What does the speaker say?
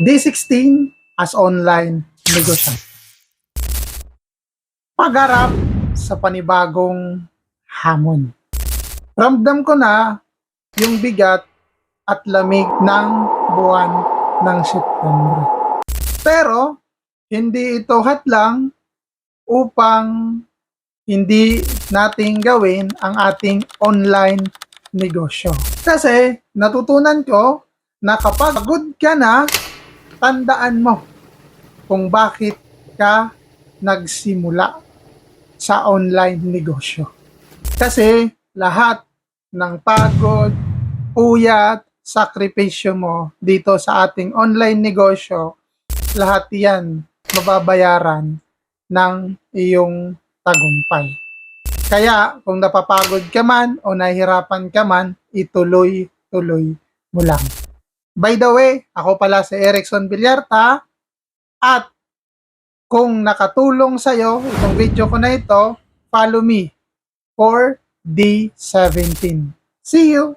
D16 as online negosyo. Pagharap sa panibagong hamon. Ramdam ko na yung bigat at lamig ng buwan ng September. Pero, hindi ito hatlang upang hindi nating gawin ang ating online negosyo. Kasi natutunan ko na kapag good ka na, tandaan mo kung bakit ka nagsimula sa online negosyo. Kasi lahat ng pagod, puyat, sakripisyo mo dito sa ating online negosyo, lahat yan mababayaran ng iyong tagumpay. Kaya kung napapagod ka man o nahihirapan ka man, ituloy-tuloy mo lang. By the way, ako pala si Erickson Villarta at kung nakatulong sa'yo itong video ko na ito, follow me for D17. See you!